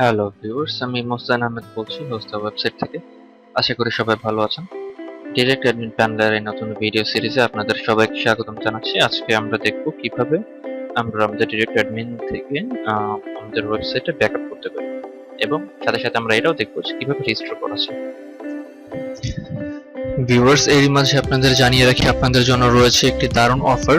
Hello viewers আমি মোস্তান আহমেদ বলছি হোস্টা website থেকে। আশা করি সবাই ভালো আছেন। ডিরেক্ট অ্যাডমিন প্যানেলের এই নতুন ভিডিও সিরিজে আপনাদের সবাইকে স্বাগতম জানাচ্ছি। আজকে আমরা দেখব কীভাবে আমরা আমাদের ডিরেক্ট অ্যাডমিন থেকে আমাদের ওয়েবসাইটে ব্যাকআপ করতে পারি। এবং সাথে সাথে আমরা এটাও দেখব কীভাবে রেজিস্টার করা যায়। ভিউয়ার্স এরই মাঝে আপনাদের জানিয়ে রাখি, আপনাদের জন্য রয়েছে একটি দারুণ অফার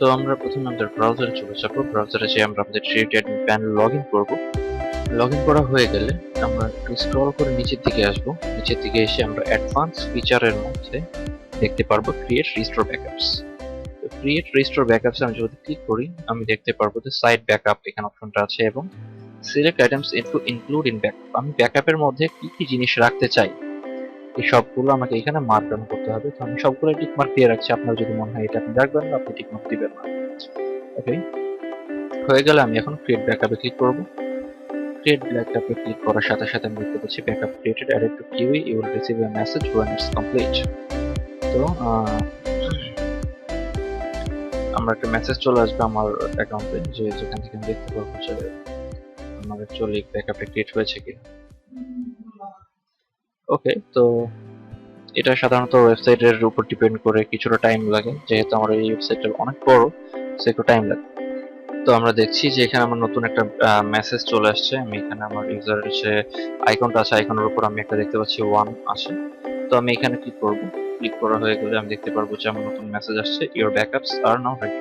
তো আমরা প্রথমে আমাদের ব্রাউজারে চলে যাব। ব্রাউজারে যে আমরা আমাদের trade admin panel log in করব। লগ ইন করা হয়ে গেলে আমরা একটু স্ক্রল করে নিচের দিকে আসব। নিচের দিকে এসে আমরা অ্যাডভান্স ফিচারের মধ্যে দেখতে পারব ক্রিয়েট রিস্টোর ব্যাকআপস তো ক্রিয়েট রিস্টোর ব্যাকআপস আমি যদি ক্লিক করি, আমি দেখতে পারব যে সাইট ব্যাকআপ এখানে অপশনটা আছে এবং select items into include in backup আমি ব্যাকআপের মধ্যে কি কি জিনিস রাখতে চাই? এই সবগুলো আমাকে এখানে মার্ক ডাউন করতে হবে। তো আমি সবগুলো টিক মার্ক দিয়ে রাখছি। আপনার যদি মনে হয় এটা আপনি রাখবেন না আপনি টিক মার্ক দিবেন না। ওকে হয়ে গেলে আমি এখন ক্রিয়েট ব্যাকআপে ক্লিক করব। ক্রিয়েট ব্যাকআপে ক্লিক করার সাথে সাথে আমি দেখতে পাচ্ছি backup created added to queue you will receive a message when it's complete. তো আমার একটা মেসেজ চলে আসবে আমার অ্যাকাউন্টে যে যেখান থেকে আমি দেখতে পারব যে আমার অ্যাকচুয়ালি ব্যাকআপে ক্রিয়েট হয়েছে কিনা। ওকে তো এটা সাধারণত ওয়েবসাইটের উপর ডিপেন্ড করে কিছুটা টাইম লাগে, যেহেতু আমার এই ওয়েবসাইটটা অনেক বড় সো একটু টাইম লাগে। তো আমরা দেখছি যে এখানে আমার নতুন একটা মেসেজ চলে আসছে। আমি এখানে আমার ইউজারের যে আইকনটা আছে আইকনের উপর আমি একটা দেখতে পাচ্ছি ওয়ান আছে। তো আমি এখানে ক্লিক করব। ক্লিক করা হয়ে গেলে আমি দেখতে পারব যে আমার নতুন মেসেজ আসছে your backups are now ready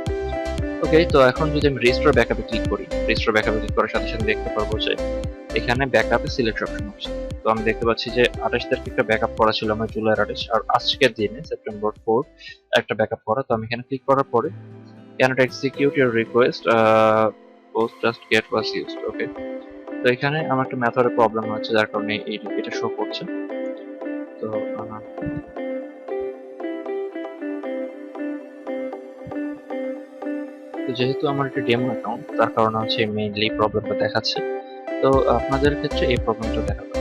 okay তো এখন যদি আমি রেজিস্টার ব্যাকআপে ক্লিক করি রেজিস্টার ব্যাকআপে ক্লিক করার সাথে সাথে দেখতে পারব যে এখানে ব্যাকআপে সিলেক্ট অপশন আছে তো আমি দেখতে পাচ্ছি যে আঠাশ তারিখ একটা ব্যাকআপ করা ছিল আমার জুলাই আঠাশ আর আজকের দিনে সেপ্টেম্বর ফোর একটা ব্যাকআপ করা। তো আমি এখানে ক্লিক করার পরে execute your request uh, post just get was used okay? তো এখানে আমার একটা মেথডের প্রবলেম হচ্ছে যার কারণে এটা শো করছে। তো তো যেহেতু আমার একটা ডেমো অ্যাকাউন্ট তার কারণে হচ্ছে মেইনলি প্রবলেমটা দেখাচ্ছে। তো আপনাদের ক্ষেত্রে এই প্রবলেমটা দেখাবে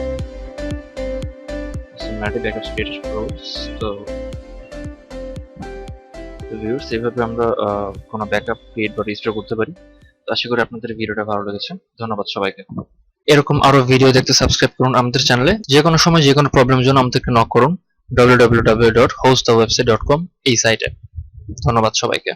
সিমিলারিটি ব্যাকআপ স্টেটাস প্রোস তো ভিউয়ার্স এইভাবে আমরা কোনো ব্যাকআপ ক্রিয়েট বা রেজিস্টার করতে পারি। তো আশা করি আপনাদের ভিডিওটা ভালো লেগেছে। ধন্যবাদ সবাইকে। এরকম আরও ভিডিও দেখতে সাবস্ক্রাইব করুন আমাদের চ্যানেলে যে কোনো সময় যে কোনো প্রবলেমের জন্য আমাদেরকে নক করুন। www.hostthewebsite.com এই সাইটে ধন্যবাদ সবাইকে।